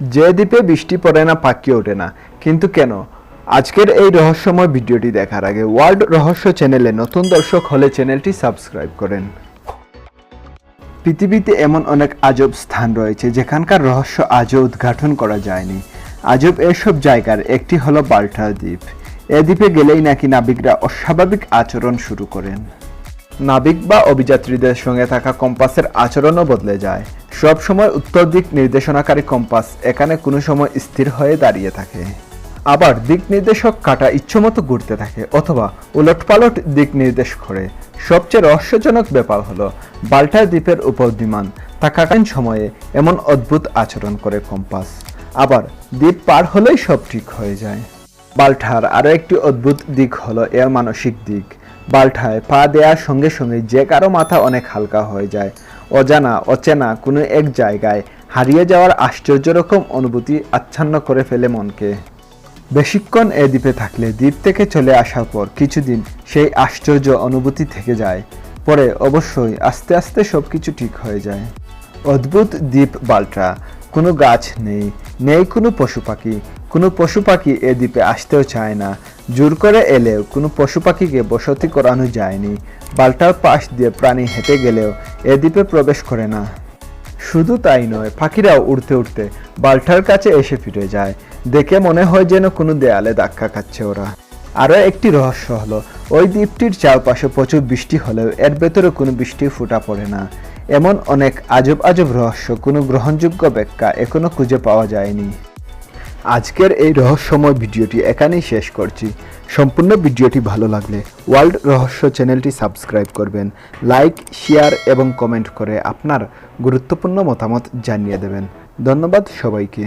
যে দ্বীপে বৃষ্টি পড়ে না পাখি ওঠে না। কিন্তু কেন? আজকের এই রহস্যময় ভিডিওটি দেখার আগে ওয়ার্ল্ড রহস্য চ্যানেলে নতুন দর্শক হলে চ্যানেলটি সাবস্ক্রাইব করেন। পৃথিবীতে এমন অনেক আজব স্থান রয়েছে, যেখানকার রহস্য আজও উদ্ঘাটন করা যায়নি। আজব এসব জায়গার একটি হলো বাল্টা দ্বীপ। এ দ্বীপে গেলেই নাকি নাবিকরা অস্বাভাবিক আচরণ শুরু করেন। নাবিক বা অভিযাত্রীদের সঙ্গে থাকা কম্পাসের আচরণও বদলে যায়। সব সময় উত্তর দিক নির্দেশনাকারী কম্পাস এখানে কোনো সময় স্থির হয়ে দাঁড়িয়ে থাকে। আবার দিক নির্দেশক কাটা ইচ্ছমতো ঘুরতে থাকে অথবা উলটপালট দিক নির্দেশ করে। সবচেয়ে রহস্যজনক ব্যাপার হলো বাল্টা দ্বীপের উপর বিমান থাকাকালীন সময়ে এমন অদ্ভুত আচরণ করে কম্পাস। আবার দ্বীপ পার হলেই সব ঠিক হয়ে যায়। বাল্টার আরও একটি অদ্ভুত দিক হলো এর মানসিক দিক। বাল্টায় পা দেওয়ার সঙ্গে সঙ্গে যে কারও মাথা অনেক হালকা হয়ে যায়। অজানা, অচেনা কোনো এক জায়গায় হারিয়ে যাওয়ার আশ্চর্য রকম অনুভূতি আচ্ছন্ন করে ফেলে মনকে। বেশিক্ষণ এ দ্বীপে থাকলে দ্বীপ থেকে চলে আসার পর কিছুদিন সেই আশ্চর্য অনুভূতি থেকে যায়। পরে অবশ্যই আস্তে আস্তে সব কিছু ঠিক হয়ে যায়। অদ্ভুত দ্বীপ বাল্টা কোনো গাছ নেই নেই কোনো পশু পাখি কোনো পশু পাখি এ দ্বীপে আসতেও চায় না জোর করে এলেও কোনো পশু পাখিকে বসতি করানো যায়নি। বাল্টার পাশ দিয়ে প্রাণী হেঁটে গেলেও এ দ্বীপে প্রবেশ করে না। শুধু তাই নয়, পাখিরাও উড়তে উড়তে বাল্টার কাছে এসে ফিরে যায়। দেখে মনে হয় যেন কোনো দেয়ালে ধাক্কা খাচ্ছে ওরা। আরও একটি রহস্য হলো, ওই দ্বীপটির চারপাশে প্রচুর বৃষ্টি হলেও এর ভেতরে কোনো বৃষ্টির ফুটা পড়ে না। এমন অনেক আজব আজব রহস্য কোনো গ্রহণযোগ্য ব্যাখ্যা এখনও খুঁজে পাওয়া যায়নি। আজকের এই রহস্যময় ভিডিওটি এখানেই শেষ করছি। সম্পূর্ণ ভিডিওটি ভালো লাগলে ওয়ার্ল্ড রহস্য চ্যানেলটি সাবস্ক্রাইব করবেন, লাইক, শেয়ার এবং কমেন্ট করে আপনার গুরুত্বপূর্ণ মতামত জানিয়ে দেবেন। ধন্যবাদ সবাইকে।